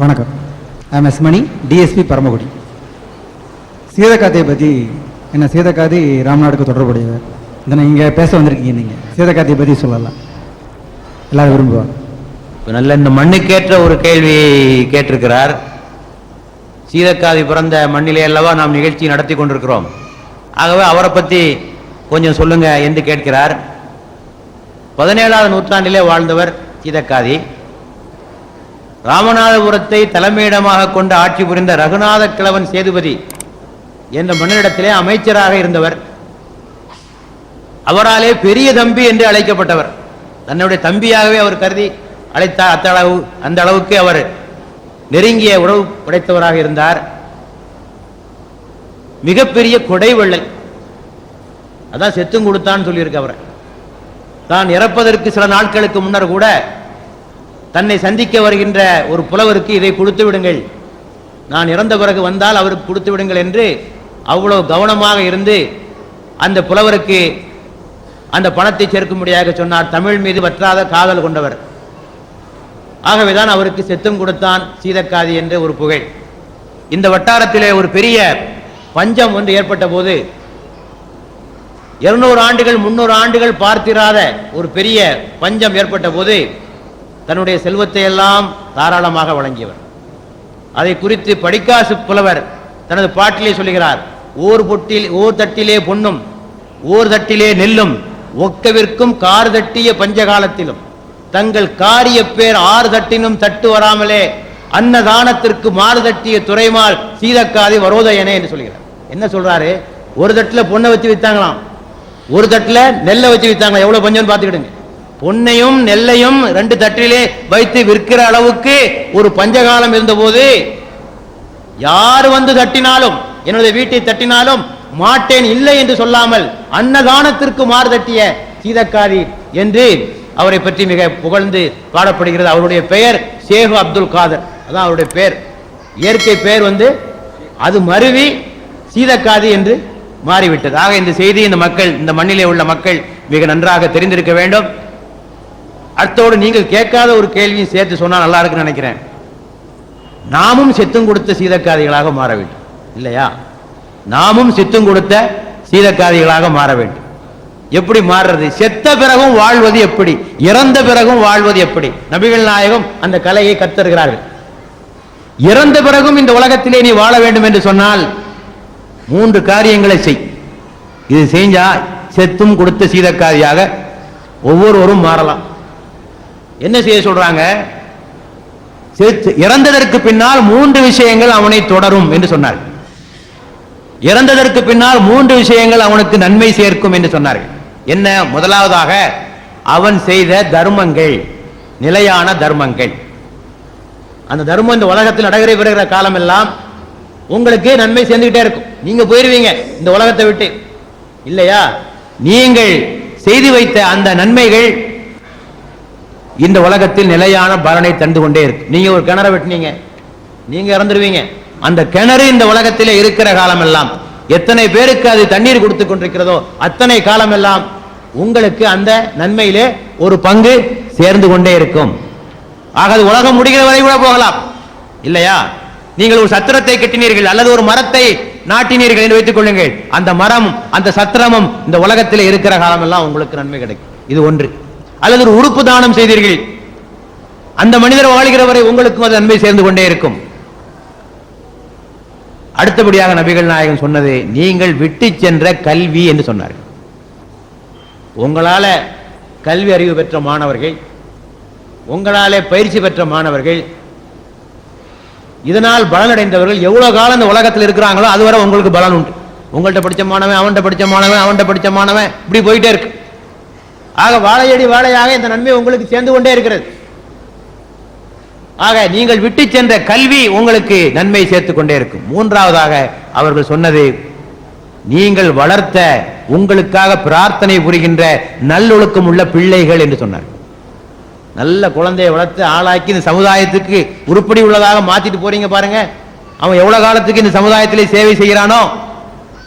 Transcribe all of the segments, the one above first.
வணக்கம். I'm S Mani DSP Paramakudi சீதக்காத்தையை பற்றி என்ன சீதக்காதி ராம்நாடுக்கு தொடர்புடையவர். இதனை இங்கே பேச வந்திருக்கீங்க நீங்கள் சீதக்காத்தையை பற்றி சொல்லலாம். எல்லாரும் விரும்புவாங்க இப்போ நல்ல இந்த மண்ணுக்கேற்ற ஒரு கேள்வி கேட்டிருக்கிறார். சீதக்காதி பிறந்த மண்ணிலே அல்லவா நாம் நிகழ்ச்சி நடத்தி கொண்டிருக்கிறோம். ஆகவே அவரை பற்றி கொஞ்சம் சொல்லுங்கள் என்று கேட்கிறார். பதினேழாவது நூற்றாண்டிலே வாழ்ந்தவர் சீதக்காதி ராமநாதபுரத்தை தலைமையிடமாக கொண்டு ஆட்சி புரிந்த ரகுநாத கிழவன் சேதுபதி என்ற மன்னரிடத்திலே அமைச்சராக இருந்தவர். அவராலே பெரிய தம்பி என்று அழைக்கப்பட்டவர். தன்னுடைய தம்பியாகவே அவர் கருதி அழைத்தார் அத்த அளவு அந்த அளவுக்கு அவர் நெருங்கிய உறவு படைத்தவராக இருந்தார். மிகப்பெரிய கொடை வெள்ளை. அதான் செத்தும் கொடுத்தான்னு சொல்லியிருக்க அவர். தான் இறப்பதற்கு சில நாட்களுக்கு முன்னர் கூட தன்னை சந்திக்க வருகின்ற ஒரு புலவருக்கு இதை கொடுத்து விடுங்கள். நான் இறந்த பிறகு வந்தால் அவருக்கு கொடுத்து விடுங்கள் என்று அவ்வளவு கவனமாக இருந்து அந்த புலவருக்கு அந்த பணத்தை சேர்க்கும்படியாக சொன்னார். தமிழ் மீது வற்றாத காதல் கொண்டவர். ஆகவேதான் அவருக்கு செத்தும் கொடுத்தான் சீதக்காதி என்ற ஒரு புகழ். இந்த வட்டாரத்திலே ஒரு பெரிய பஞ்சம் ஒன்று ஏற்பட்ட போது இருநூறு ஆண்டுகள் முன்னூறு ஆண்டுகள் பார்த்திராத ஒரு பெரிய பஞ்சம் ஏற்பட்ட போது தன்னுடைய செல்வத்தை எல்லாம் தாராளமாக வழங்கியவர். அதை குறித்து படிக்காசு புலவர் தனது பாட்டிலே சொல்லுகிறார் ஓர் பொட்டில் ஓர் தட்டிலே பொன்னும் ஓர் தட்டிலே நெல்லும் ஒக்கவிற்கும் கார் தட்டிய பஞ்சகாலத்திலும் தங்கள் காரிய பேர் ஆறு தட்டினும் தட்டு வராமலே அன்னதானத்திற்கு மாறு தட்டிய துறைமால் சீதக்காதி வரோதயனே என்று சொல்கிறார் என்ன சொல்றாரு? ஒரு தட்டுல பொண்ணை வச்சு வித்தாங்களாம். ஒரு தட்டில் நெல்லை வச்சு வித்தாங்க எவ்வளவு பஞ்சம்னு பார்த்துக்கிடுங்க. பொன்னையும் நெல்லையும் ரெண்டு தட்டிலே வைத்து விற்கிற அளவுக்கு ஒரு பஞ்சகாலம் இருந்தபோது யார் வந்து தட்டினாலும் என்னுடைய வீட்டை தட்டினாலும் மாட்டேன் இல்லை என்று சொல்லாமல் அன்னதானத்திற்கு மாறு தட்டிய சீதக்காரி என்று அவரை பற்றி மிக புகழ்ந்து பாடப்படுகிறது. அவருடைய பெயர் சேகு அப்துல் காதர். அதான் அவருடைய பெயர். இயற்கை பெயர் வந்து அது மருவி சீதக்காதி என்று மாறிவிட்டது. ஆக இந்த செய்தி இந்த மக்கள் இந்த மண்ணிலே உள்ள மக்கள் மிக நன்றாக தெரிந்திருக்க வேண்டும். அடுத்தோடு நீங்கள் கேட்காத ஒரு கேள்வியும் சேர்த்து சொன்னால் நல்லா இருக்குன்னு நினைக்கிறேன். நாமும் செத்தும் கொடுத்த சீதக்காதிகளாக மாற வேண்டும். இல்லையா? நாமும் செத்தும் கொடுத்த சீதக்காதிகளாக மாற வேண்டும். எப்படி மாறுறது? செத்த பிறகும் வாழ்வது எப்படி? இறந்த பிறகும் வாழ்வது எப்படி? நபிகள் நாயகம் அந்த கலையை கத்தருகிறார்கள். இறந்த பிறகும் இந்த உலகத்திலே நீ வாழ வேண்டும் என்று சொன்னால் மூன்று காரியங்களை செய். இது செஞ்சா செத்தும் கொடுத்த சீதக்காதியாக ஒவ்வொருவரும் மாறலாம். என்ன செய்ய சொல்றாங்க? இறந்ததற்கு பின்னால் மூன்று விஷயங்கள் அவனை தொடரும் என்று சொன்னார் இறந்ததற்கு பின்னால் மூன்று விஷயங்கள் அவனுக்கு நன்மை சேர்க்கும் என்று சொன்னார்கள். என்ன? முதலாவதாக அவன் செய்த தர்மங்கள் நிலையான தர்மங்கள். அந்த தர்மம் இந்த உலகத்தில் நடைபெற வருகிற காலம் எல்லாம் உங்களுக்கு நன்மை சேர்ந்துகிட்டே இருக்கும். நீங்க போயிருவீங்க இந்த உலகத்தை விட்டு. இல்லையா? நீங்கள் செய்து வைத்த அந்த நன்மைகள் இந்த உலகத்தில் நிலையான பலனை தந்து கொண்டே இருக்கு. நீங்க ஒரு கிணற வெட்டினீங்க. நீங்க இறந்துருவீங்க. அந்த கிணறு இந்த உலகத்திலே இருக்கிற காலம் எல்லாம் எத்தனை பேருக்கு அது தண்ணீர் கொடுத்து கொண்டிருக்கிறதோ அத்தனை காலம் எல்லாம் உங்களுக்கு அந்த நன்மையிலே ஒரு பங்கு சேர்ந்து கொண்டே இருக்கும். ஆக அது உலகம் முடிகிற வரை கூட போகலாம். இல்லையா? நீங்கள் ஒரு சத்திரத்தை கட்டினீர்கள் அல்லது ஒரு மரத்தை நாட்டினீர்கள் என்று வைத்துக் கொள்ளுங்கள். அந்த மரம் அந்த சத்திரமும் இந்த உலகத்தில் இருக்கிற காலம் எல்லாம் உங்களுக்கு நன்மை கிடைக்கும். இது ஒன்று. அல்லது ஒரு உறுப்பு தானம் செய்தீர்கள். அந்த மனிதர் வாழ்கிற வரை உங்களுக்கும் அது நன்மை சேர்ந்து கொண்டே இருக்கும். அடுத்தபடியாக நபிகள் நாயகம் சொன்னது நீங்கள் விட்டு சென்ற கல்வி என்று சொன்னார்கள். உங்களால கல்வி அறிவு பெற்ற மாணவர்கள் உங்களாலே பயிற்சி பெற்ற மாணவர்கள் இதனால் பலனடைந்தவர்கள் எவ்வளவு காலம் இந்த உலகத்தில் இருக்கிறாங்களோ அதுவரை உங்களுக்கு பலன் உண்டு. உங்கள்கிட்ட படித்த மாணவன் அவன்கிட்ட படிச்ச மாணவன் அவன்கிட்ட படிச்ச மாணவன் இப்படி போயிட்டே இருக்கு. ஆக வாழையடி வாழையாக இந்த நன்மை உங்களுக்கு சேர்ந்து கொண்டே இருக்கிறது. ஆக நீங்கள் விட்டு சென்ற கல்வி உங்களுக்கு நன்மை சேர்த்து கொண்டே இருக்கும். மூன்றாவதாக அவர்கள் சொன்னது நீங்கள் வளர்த்த உங்களுக்காக பிரார்த்தனை புரிகின்ற நல்லொழுக்கம் உள்ள பிள்ளைகள் என்று சொன்னார். நல்ல குழந்தையை வளர்த்து ஆளாக்கி இந்த சமுதாயத்துக்கு உருப்படி உள்ளதாக மாத்திட்டு போறீங்க பாருங்க. அவன் எவ்வளவு காலத்துக்கு இந்த சமுதாயத்திலே சேவை செய்கிறானோ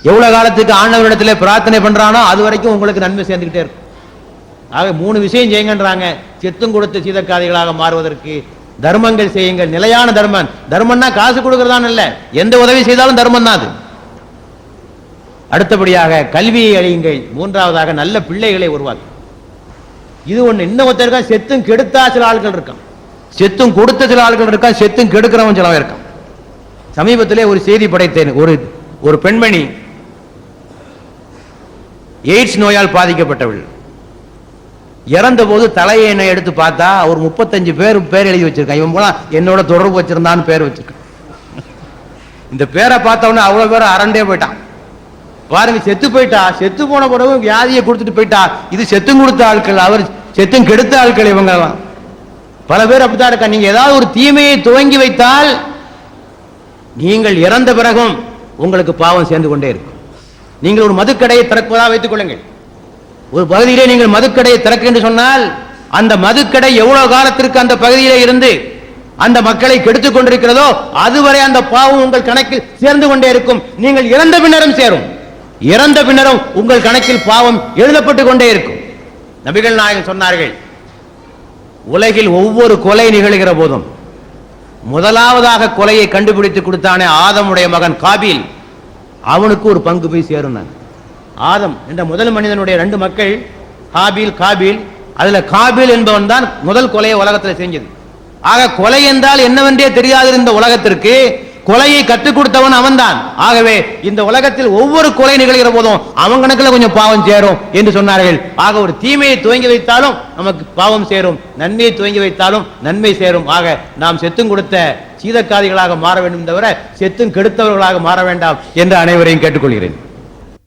எவ்வளவு காலத்துக்கு ஆண்டவரிடத்திலே பிரார்த்தனை பண்றானோ அது வரைக்கும் உங்களுக்கு நன்மை சேர்ந்துக்கிட்டே இருக்கும். ஆக மூணு விஷயம் செய்யுங்கன்றாங்க. செத்தும் கொடுத்த சீதக்காதிகளாக மாறுவதற்கு தர்மங்கள் செய்யுங்கள். நிலையான தர்மம். தர்மம்னா காசு கொடுக்கறதான் இல்லை. எந்த உதவி செய்தாலும் தர்மம் தான் அது. அடுத்தபடியாக கல்வியை அழியுங்கள். மூன்றாவதாக நல்ல பிள்ளைகளை உருவாக்கு. இது ஒண்ணு. இன்னும் ஒருத்தருக்கா இருக்கான். செத்தும் கெடுத்தா சில ஆட்கள் இருக்கான். செத்தும் கொடுத்த சில ஆட்கள் இருக்கான். செத்தும் கெடுக்கிறவன் சிலவன் இருக்கான். சமீபத்திலே ஒரு செய்தி படைத்தேன். ஒரு ஒரு பெண்மணி எய்ட்ஸ் நோயால் பாதிக்கப்பட்டவள். இறந்த போது தலையை என்ன எடுத்து பார்த்தா ஒரு முப்பத்தஞ்சு பேர் பேர் எழுதி வச்சிருக்கான். இவன் போல என்னோட தொடர்பு வச்சிருந்தான்னு பேர் வச்சிருக்கான். இந்த பேரை பார்த்தவொடனே அவ்வளவு பேர் அரண்டே போயிட்டான். பாருங்க செத்து போயிட்டா செத்து போன பிறகு வியாதியை கொடுத்துட்டு போயிட்டா. இது செத்தும் கொடுத்த ஆட்கள் அவர் செத்தும் கெடுத்த ஆட்கள் இவங்க பல பேர் அப்படித்தான் இருக்கா நீங்க ஏதாவது ஒரு தீமையை துவங்கி வைத்தால் நீங்கள் இறந்த பிறகும் உங்களுக்கு பாவம் சேர்ந்து கொண்டே இருக்கும். நீங்கள் ஒரு மதுக்கடையை திறப்பதாக வைத்துக் கொள்ளுங்கள். ஒரு பகுதியிலே நீங்கள் மதுக்கடையை திறக்க என்று சொன்னால் அந்த மதுக்கடை எவ்வளவு காலத்திற்கு அந்த பகுதியிலே இருந்து அந்த மக்களை கெடுத்துக் கொண்டிருக்கிறதோ அதுவரை அந்த பாவம் உங்கள் கணக்கில் சேர்ந்து கொண்டே இருக்கும். நீங்கள் இறந்த பின்னரும் சேரும். இறந்த பின்னரும் உங்கள் கணக்கில் பாவம் எழுதப்பட்டு கொண்டே இருக்கும். நபிகள் நாயகம் சொன்னார்கள் உலகில் ஒவ்வொரு கொலை நிகழ்கிற போதும் முதலாவதாக கொலையை கண்டுபிடித்து கொடுத்தானே ஆதமுடைய மகன் காபில் அவனுக்கு ஒரு பங்கு போய் சேரும் நான் ஆதம் என்ற முதல் மனிதனுடைய ரெண்டு மக்கள் ஹாபீல் காபீல் அதுல காபீல் என்பவன் தான் முதல் கொலையை உலகத்தில் செஞ்சது. ஆக கொலை என்றால் என்னவென்றே தெரியாதிருந்த உலகத்திற்கு. கொலையை கற்றுக் கொடுத்தவன் அவன்தான். ஆகவே இந்த உலகத்தில் ஒவ்வொரு கொலை நிகழ்கிற போதும் அவன் கணக்கில் கொஞ்சம் பாவம் சேரும் என்று சொன்னார்கள். ஆக ஒரு தீமையை துவங்கி வைத்தாலும் நமக்கு பாவம் சேரும். நன்மையை துவங்கி வைத்தாலும் நன்மை சேரும். ஆக நாம் செத்தும் கொடுத்த சீதக்காதிகளாக மாற வேண்டும் தவிர செத்தும் கெடுத்தவர்களாக மாற வேண்டாம் என்று அனைவரையும் கேட்டுக்கொள்கிறேன்.